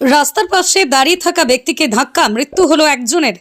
রাস্তার পাশে দাঁড়িয়ে থাকা ব্যক্তিকে ধাক্কা, মৃত্যু হলো একজনের।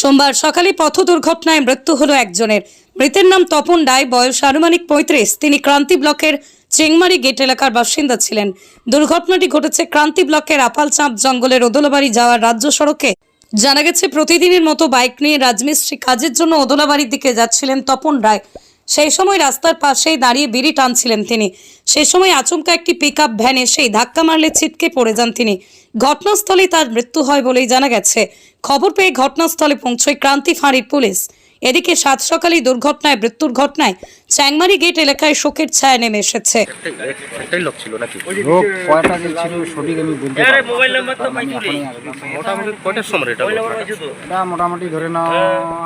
সোমবার সকালে পথ দুর্ঘটনায় মৃত্যু হলো একজনের। মৃতের নাম তপন রায়, বয়স আনুমানিক পঁয়ত্রিশ। তিনি ক্রান্তি ব্লকের চেংমারি গেট এলাকার বাসিন্দা ছিলেন। দুর্ঘটনাটি ঘটেছে ক্রান্তি ব্লকের আপালচাঁপ জঙ্গলের ওদলাবাড়ি যাওয়ার রাজ্য সড়কে। জানা গেছে, প্রতিদিনের মতো বাইক নিয়ে রাজমিস্ত্রি কাজের জন্য ওদলাবাড়ির দিকে যাচ্ছিলেন তপন রায়। সেই সময় রাস্তার পাশেই দাঁড়িয়ে বিড়ি টানছিলেন তিনি। সেই সময় আচমকা একটি পিক আপ ভ্যান এসেই ধাক্কা মারলে ছিটকে পড়ে যান তিনি। ঘটনাস্থলেই তার মৃত্যু হয় বলেই জানা গেছে। খবর পেয়ে ঘটনাস্থলে পৌঁছয় ক্রান্তি ফাঁড়ির পুলিশ। এদিকে সাত সকালে দুর্ঘটনায় মৃত্যুর ঘটনায় চ্যাংমারি গেট এলাকায় শোকের ছায়া নেমে এসেছে। একটাই- একটাই লোক ছিল নাকি? লোক কয়টা যে ছিল সঠিক আমি বলতে পারব না। কারণ আমি এখনই আসলাম। মোটামুটি কয়টার সময় এটা এটা মোটামুটি ধরে নাও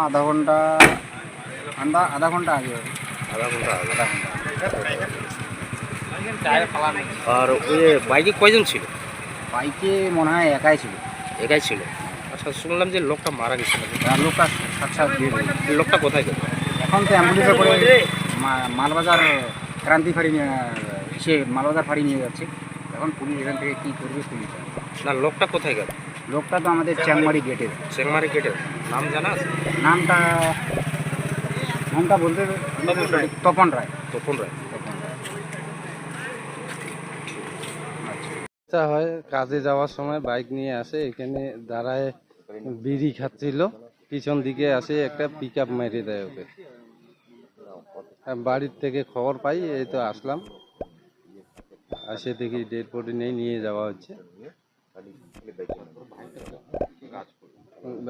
আধা ঘণ্টা। আধা আধা ঘণ্টা আগে হবে। আধা ঘণ্টা আধা ঘণ্টা আর ওই বাইকে কয়জন ছিল? বাইকে মনে হয় একাই ছিল। একাই ছিল। আচ্ছা শুনলাম যে লোকটা মারা গেছে আর লোকটা সাক্ষাৎ লোকটা কোথায় গেল? এখন তো অ্যাম্বুলেন্সে করে মালবাজার ক্রান্তি ফাঁড়ি নিয়ে সে মালবাজার ফাঁড়ি নিয়ে যাচ্ছে। এখন পুলিশ এখান থেকে কী করবে পুলিশ না লোকটা কোথায় গেল? লোকটা তো আমাদের চ্যাংমারি গেটের। চেংমারি গেটের। নাম জানা নামটা নামটা বলতে তপন রায়। তপন রায়। হয় কাজে যাওয়ার সময় বাইক নিয়ে আসে এখানে দাঁড়ায় বিড়ি খাচ্ছিল পিছন দিকে আসে একটা পিক আপ মেরে দেয় ওকে। বাড়ির থেকে খবর পাই এই তো আসলাম। আসে দেখি ডেড বডি নেই নিয়ে যাওয়া হচ্ছে।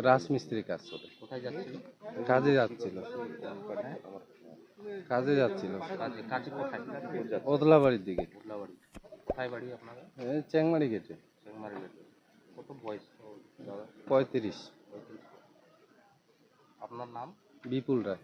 রাজমিস্ত্রি কাজ করে। কাজে যাচ্ছিল। কাজে যাচ্ছিল। কাজে কোথায়? ওদলা বাড়ির দিকে। উল্লাবাড়ি কোথায় বাড়ি আপনার? চেংমারি গেটে। চেংমারি গেটে। কত বয়স? পঁয়ত্রিশ। আপনার নাম? বিপুল রায়।